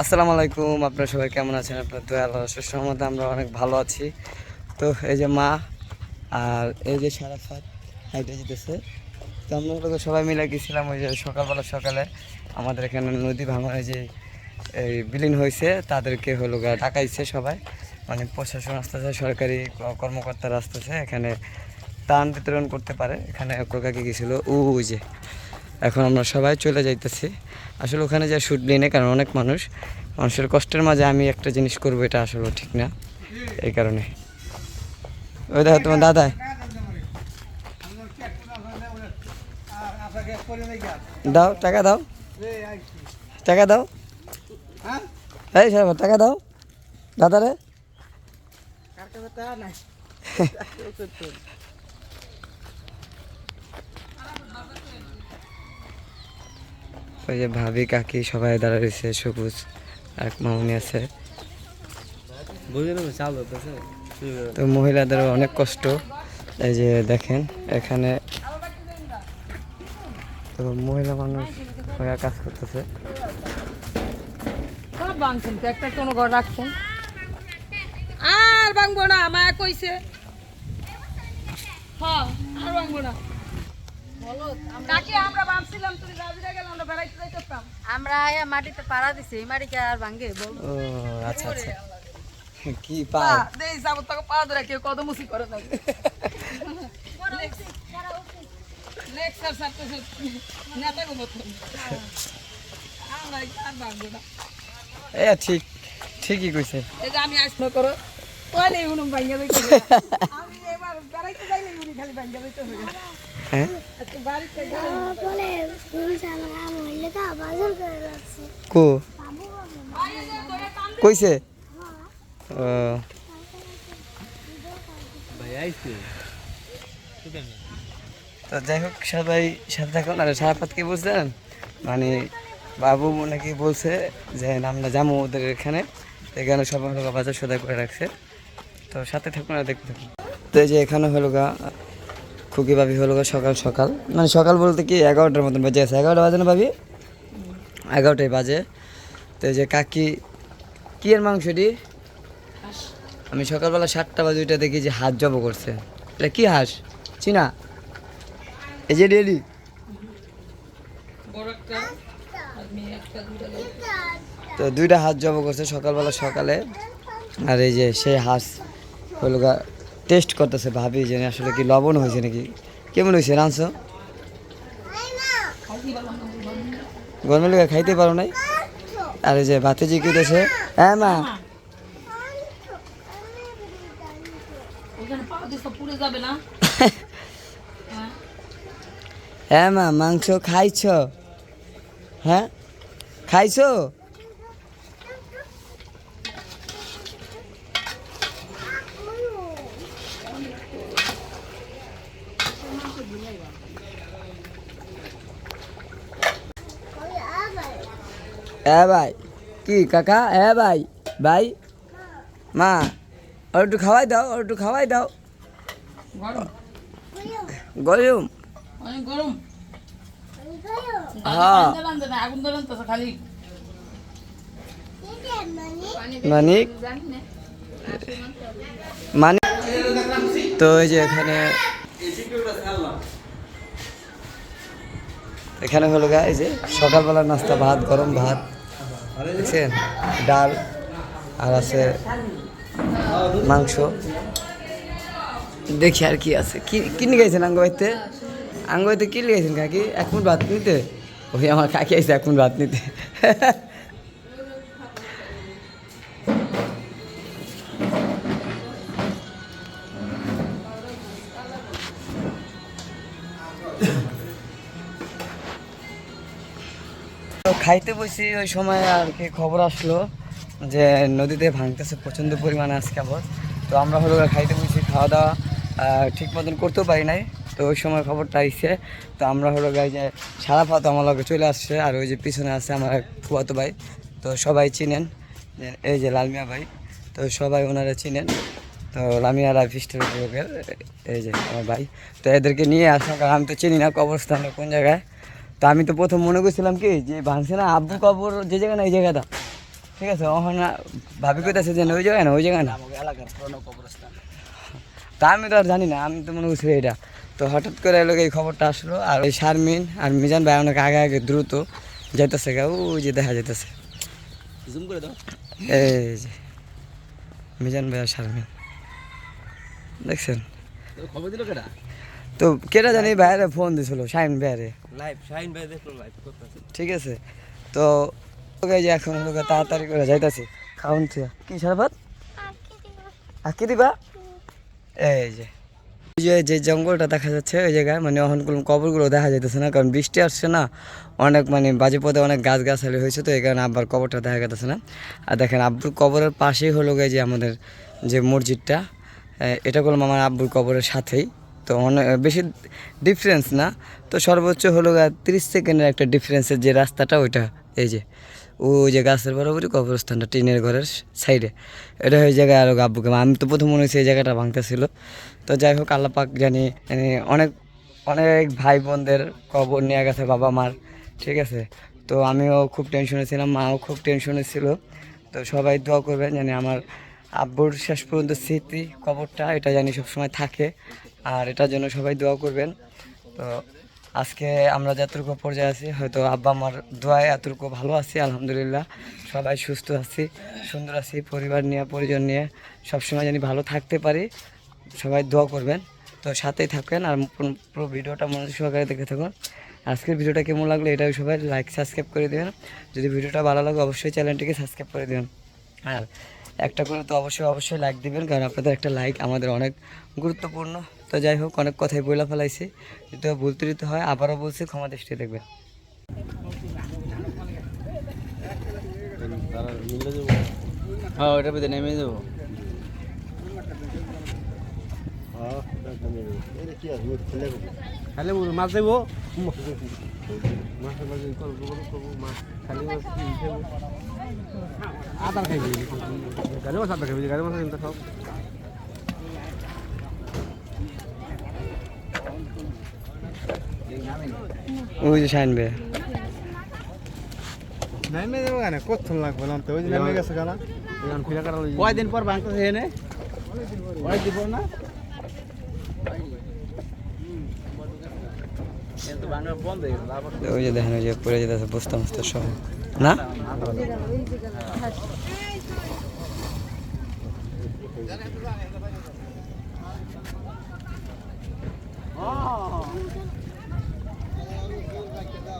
আসসালামু আলাইকুম আপনারা সবাই কেমন আছেন আপনার দয়া আল্লাহ সুসহমতে আমরা অনেক ভালো আছি তো এই যে মা আর এই যে সারাফাত হাইটে যেতেছে তো আমরা হলো সবাই মিলে গেছিলাম ওই যে সকালবেলা সকালে আমাদের এখানে নদী ভাঙনে যে এই বিলীন হয়েছে তাদেরকে হলো ডাকাইছে সবাই মানে প্রশাসন আসতেছে সরকারি কর্মকর্তারা আসতেছে এখানে ত্রাণ বিতরণ করতে পারে এখানে কাকি গেছিল ওই যে এখন আমরা সবাই চলে যাইতেছি। আসলে ওখানে যা শুট নেই না কারণ অনেক মানুষ মানুষের কষ্টের মাঝে আমি একটা জিনিস করব এটা আসলে ঠিক না এই কারণে। ওই দেখো তোমার দাদা। দাও টাকা দাও। টাকা দাও। এই সাহেব টাকা দাও। দাদারে ওই যে ভাবি কাকি সবাই দাঁড়া রয়েছে সবুজ এক মামুনি আছে। তো মহিলাদের অনেক কষ্ট। এই যে দেখেন এখানে তো মহিলা মানুষ হয়ে কাজ করতেছে। একটা কোনো ঘর রাখছেন? আর ভাঙবো না মায়া কইছে। হ্যাঁ আর ভাঙবো না। আমরা ভাবছিলাম তুমি আমরা বেড়াইতে যাইতাম। আমরা আয়া মাটিতে পাড়া দিছি এই মাটিকে আর ভাঙ্গে ও আচ্ছা আচ্ছা। কি পা পা দেই যাব তোকে পা ধরে কেউ কত মুসি করে না। আর সাথে নেতা গো মতন আমরা আর ভাঙবো না। এ ঠিক ঠিকই কইছে। এই যে আমি আসলো করো উনুম ভাঙ্গা যাইতে আমি এবার বেড়াইতে যাইলে উনি খালি ভাঙ্গা যাইতে হবে। হ্যাঁ। কো। কইছে? তো যাই হোক সবাই সাথে থাকুন আর সারাপাত কি বুঝলেন? মানে বাবু নাকি বলছে যে, আমরা যাব ওদের এখানে। এখানে সবাই হলো বাজার সদাই করে রাখছে। তো সাথে থাকুন আর দেখতে থাকুন। তো এই যে এখানে হলো গা খুকি ভাবি হলো সকাল সকাল। মানে সকাল বলতে কি এগারোটার মতন বাজে আছে। এগারোটা বাজে না ভাবি? এগারোটায় বাজে। তো এই যে কাকি কি এর মাংসটি আমি সকালবেলা সাতটা বাজে ওইটা দেখি যে হাত জব করছে। এটা কি হাঁস? চিনা? এই যে ডেলি? তো দুইটা হাত জব করছে সকালবেলা সকালে। আর এই যে সেই হাঁস হলো টেস্ট করতেছে ভাবি যে আসলে কি লবণ হয়েছে নাকি? কেমন হয়েছে রাঁধছ গরমে লেগে খাইতে পারো নাই? আর যে ভাতে জি কেটেছে হ্যাঁ মা। হ্যাঁ মা, মাংস খাইছ? হ্যাঁ? খাইছো? হ্যাঁ ভাই কি কাকা? হ্যাঁ ভাই ভাই মা ওর একটু খাওয়াই দাও ওর একটু খাওয়াই দাও। গরম। গরম। হ্যাঁ। রান্ধে রান্ধে না আগুন ধরে তো খালি। মানে মানে তো এই যে এখানে এখানে হলো গা এই যে সকালবেলা নাস্তা ভাত গরম ভাত। দেখছেন? ডাল আর আছে মাংস। দেখি আর কি আছে। কি কিনে গেছেন আঙ্গবাইতে আঙ্গবাইতে কি লিখেছেন কাকি? এক মিনিট ভাত নিতে? ওই আমার কাকি আছে এক মিনিট ভাত নিতে। খাইতে বসি, ওই সময় আর কি খবর আসলো যে নদীতে ভাঙতেছে প্রচণ্ড পরিমাণে আজকে আবার। তো আমরা হলো খাইতে বসি, খাওয়া দাওয়া ঠিক মতন করতেও পারি নাই। তো ওই সময় খবরটা আইসে তো আমরা হলো গাই যে সারা পাত আমার লগে চলে আসছে আর ওই যে পিছনে আছে আমার ফুয়াতো ভাই। তো সবাই চিনেন এই যে লালমিয়া ভাই। তো সবাই ওনারা চিনেন। তো লামিয়া লাইফ স্টাইল এই যে আমার ভাই। তো এদেরকে নিয়ে আসলাম কারণ, আমি তো চিনি না কবরস্থানে কোন জায়গায়। তো আমি তো প্রথম মনে করছিলাম কি যে ভাঙছে না আব্বু কবর যে জায়গা না এই জায়গাটা। ঠিক আছে ওখানে ভাবি কইতাছে যে না, ওই জায়গায় না ওই জায়গায় না। এলাকার পুরনো কবরস্থান। তা আমি তো আর জানি না আমি তো মনে করছি এটা তো হঠাৎ করে এলো এই খবরটা আসলো আর ওই শারমিন আর মিজান ভাই অনেক আগে আগে দ্রুত যাইতেছে গা ওই যে দেখা যাইতেছে। জুম করে দাও। এই যে মিজান ভাই আর শারমিন। দেখছেন? খবর দিল কেটা তো কেটা জানি বাইরে ফোন দিছিল শাহিন বাইরে লাইভ শাহিন ভাই দেখল লাইভ করতেছে ঠিক আছে। তো ওকে যে এখন লোক তাড়াতাড়ি করে যাইতাছে। খাউন থিয়া কি সারাবাদ আর কি দিবা? এই যে। যে যে জঙ্গলটা দেখা যাচ্ছে ওই জায়গায় মানে অহনগুলো কবরগুলো দেখা যাইতেছে না কারণ বৃষ্টি আসছে না। অনেক মানে বাজে পথে অনেক গাছ গাছালি হয়েছে তো এই কারণে আব্বার কবরটা দেখা যাচ্ছে না। আর দেখেন আব্বুর কবরের পাশেই হলো গিয়ে যে আমাদের যে মসজিদটা এটা করলাম আমার আব্বুর কবরের সাথেই। তো অনেক বেশি ডিফারেন্স না। তো সর্বোচ্চ হলো তিরিশ সেকেন্ডের একটা ডিফারেন্সের যে রাস্তাটা, ওইটা, এই যে, ওই যে গাছের বরাবরই কবরস্থানটা, টিনের ঘরের সাইডে। এটা ওই জায়গায় আরও আব্বুকে আমি তো প্রথম মনে হয়েছে এই জায়গাটা ভাঙতেছিল। তো যাই হোক আল্লাহ পাক জানি মানে অনেক অনেক ভাই বোনদের কবর নিয়ে গেছে বাবা মার ঠিক আছে? তো আমিও খুব টেনশনে ছিলাম, মাও খুব টেনশনে ছিল। তো সবাই দোয়া করবেন, জানি আমার আব্বুর শেষ পর্যন্ত স্মৃতি, কবরটা, এটা জানি সবসময় থাকে। আর এটার জন্য সবাই দোয়া করবেন। তো আজকে আমরা যতটুকু পর্যায়ে আছি, হয়তো আব্বা আমার দোয়ায় এতটুকু ভালো আছি, আলহামদুলিল্লাহ। সবাই সুস্থ আছি, সুন্দর আছি, পরিবার নিয়ে, পরিজন নিয়ে, সবসময় জানি ভালো থাকতে পারি। সবাই দোয়া করবেন। তো সাথেই থাকবেন আর পুরো- পুরো ভিডিওটা মনোযোগ সহকারে দেখে থাকুন। আজকের ভিডিওটা কেমন লাগল এটাও সবাই লাইক সাবস্ক্রাইব করে দেবেন। যদি ভিডিওটা ভালো লাগে অবশ্যই চ্যানেলটিকে সাবস্ক্রাইব করে দেবেন। আর একটা করে তো অবশ্যই অবশ্যই লাইক দিবেন, কারণ আপনাদের একটা লাইক আমাদের অনেক গুরুত্বপূর্ণ। তো যাই হোক অনেক কথাই বইলা ফেলাইছি। যদি ভুল ত্রুটি হয় আবারও বলছি ক্ষমা দৃষ্টি দেখবেন হ্যাঁ ওটার ভিতরে নেমে যাব। খালি মাছ দেবো? মাছের মাঝে করব করব মাছ খালি মাছ আদার খাইবি। গাড়ি মাছ আদার খাইবি গাড়ি মাছ সব। ওই যে শাইন ভাই। নেমে যাব কেন কতক্ষণ লাগবে না তো ওই যে নেমে গেছে কেন কয়দিন পর ভাঙতেছে এনে? কয়দিন পর না? বন্ধ হয়ে গেল ওই যে দেখেন ওই যে পড়ে যেতেছে বস্তা মস্তা সহ না?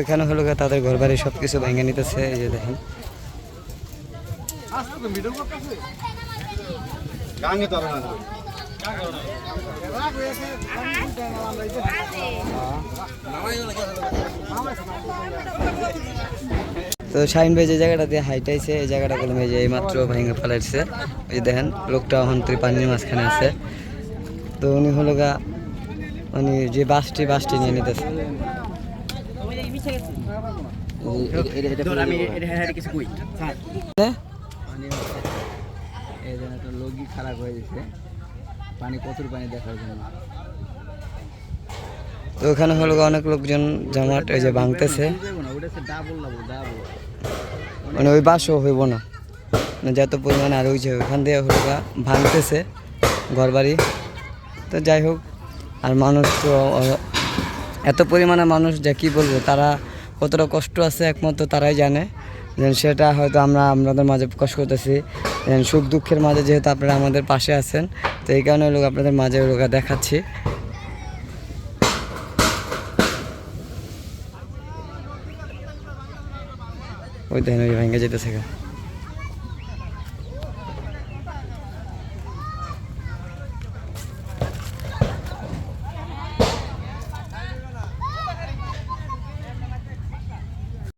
এখানে হলো তাদের ঘর বাড়ি সব কিছু ভেঙে নিতেছে এই যে দেখেন। গাঙ্গে তো না তো শাহিন ভাই যে জায়গাটা দিয়ে হাইটাইছে, এই জায়গাটা করলাম এই যে এই মাত্র ভেঙে ফেলাইছে ওই যে দেখেন, লোকটা হন্ত্রী পানির মাঝখানে আছে। তো উনি হলো গা, উনি যে বাসটি বাসটি নিয়ে নিতেছে। খারাপ হয়ে গেছে তো ওখানে হলো অনেক লোকজন জমাট এই যে ভাঙতেছে। মানে ওই বাসও হইব না। মানে যত পরিমাণে আর হয়েছে ওখান দিয়ে হলো ভাঙতেছে ঘর বাড়ি তো যাই হোক, আর মানুষ তো, এত পরিমাণে মানুষ যা কী বলব, তারা কতটা কষ্ট আছে একমাত্র তারাই জানে। Then সেটা হয়তো আমরা আপনাদের মাঝে প্রকাশ করতেছি। সুখ দুঃখের মাঝে যেহেতু আপনারা আমাদের পাশে আছেন, তো এই কারণে লোক আপনাদের মাঝে লোক দেখাচ্ছি। ওই দেখেন ওই ভেঙে যেতেছে।